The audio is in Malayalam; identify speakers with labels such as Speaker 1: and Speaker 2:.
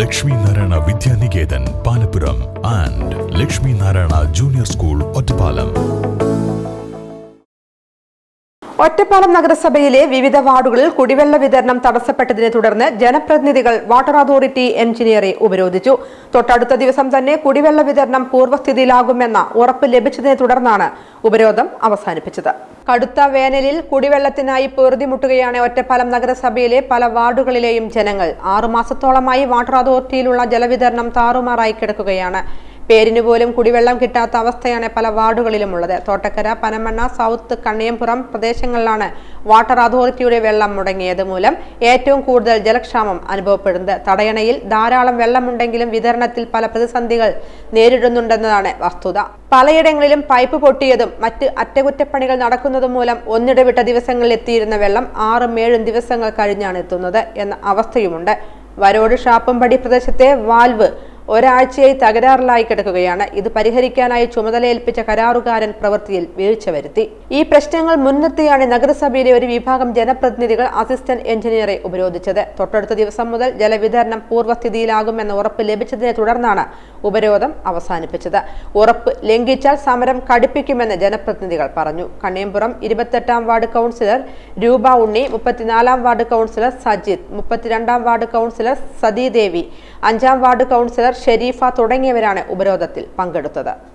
Speaker 1: Lakshmi Narayana Vidyaniketan Palappuram and Lakshmi Narayana junior school Ottapalam.
Speaker 2: Ottapalam നഗരസഭയിലെ വിവിധ വാർഡുകളിൽ കുടിവെള്ള വിതരണം തടസ്സപ്പെട്ടതിനെ തുടർന്ന് ജനപ്രതിനിധികൾ വാട്ടർ അതോറിറ്റി എഞ്ചിനീയറെ ഉപരോധിച്ചു. തൊട്ടടുത്ത ദിവസം തന്നെ കുടിവെള്ള വിതരണം പൂർവസ്ഥിതിയിലാകുമെന്ന ഉറപ്പ് ലഭിച്ചതിനെ തുടർന്നാണ് ഉപരോധം അവസാനിപ്പിച്ചത്. കടുത്ത വേനലിൽ കുടിവെള്ളത്തിനായി പൊറുതിമുട്ടുകയാണ് ഒറ്റപ്പാലം നഗരസഭയിലെ പല വാർഡുകളിലെയും ജനങ്ങൾ. ആറുമാസത്തോളമായി വാട്ടർ അതോറിറ്റിയിലുള്ള ജലവിതരണം താറുമാറായി കിടക്കുകയാണ്. പേരിന് പോലും കുടിവെള്ളം കിട്ടാത്ത അവസ്ഥയാണ് പല വാർഡുകളിലും ഉള്ളത് തോട്ടക്കര പനമണ്ണ സൗത്ത് കണ്ണിയംപുറം പ്രദേശങ്ങളിലാണ് വാട്ടർ അതോറിറ്റിയുടെ വെള്ളം മുടങ്ങിയത് മൂലം ഏറ്റവും കൂടുതൽ ജലക്ഷാമം അനുഭവപ്പെടുന്നത്. തടയണയിൽ ധാരാളം വെള്ളമുണ്ടെങ്കിലും വിതരണത്തിൽ പല പ്രതിസന്ധികൾ നേരിടുന്നുണ്ടെന്നതാണ് വസ്തുത. പലയിടങ്ങളിലും പൈപ്പ് പൊട്ടിയതും മറ്റ് അറ്റകുറ്റപ്പണികൾ നടക്കുന്നതും മൂലം ഒന്നിടവിട്ട ദിവസങ്ങളിൽ എത്തിയിരുന്ന വെള്ളം ആറും ഏഴും ദിവസങ്ങൾ കഴിഞ്ഞാണ് എത്തുന്നത് എന്ന അവസ്ഥയുമുണ്ട്. വരോട് ഷാപ്പമ്പടി പ്രദേശത്തെ വാൽവ് ഒരാഴ്ചയായി തകരാറിലായി കിടക്കുകയാണ്. ഇത് പരിഹരിക്കാനായി ചുമതലയേൽപ്പിച്ച കരാറുകാരൻ പ്രവൃത്തിയിൽ വീഴ്ച വരുത്തി. ഈ പ്രശ്നങ്ങൾ മുൻനിർത്തിയാണ് നഗരസഭയിലെ ഒരു വിഭാഗം ജനപ്രതിനിധികൾ അസിസ്റ്റന്റ് എഞ്ചിനീയറെ ഉപരോധിച്ചത്. തൊട്ടടുത്ത ദിവസം മുതൽ ജലവിതരണം പൂർവസ്ഥിതിയിലാകുമെന്ന ഉറപ്പ് ലഭിച്ചതിനെ തുടർന്നാണ് ഉപരോധം അവസാനിപ്പിച്ചത്. ഉറപ്പ് ലംഘിച്ചാൽ സമരം കടുപ്പിക്കുമെന്ന് ജനപ്രതിനിധികൾ പറഞ്ഞു. കണ്ണിയമ്പുറം ഇരുപത്തെട്ടാം വാർഡ് കൗൺസിലർ രൂപ ഉണ്ണി മുപ്പത്തിനാലാം വാർഡ് കൗൺസിലർ സജിത് മുപ്പത്തിരണ്ടാം വാർഡ് കൗൺസിലർ സതീദേവി അഞ്ചാം വാർഡ് കൗൺസിലർ ഷെരീഫ തുടങ്ങിയവരാണ് ഉപരോധത്തിൽ പങ്കെടുത്തത്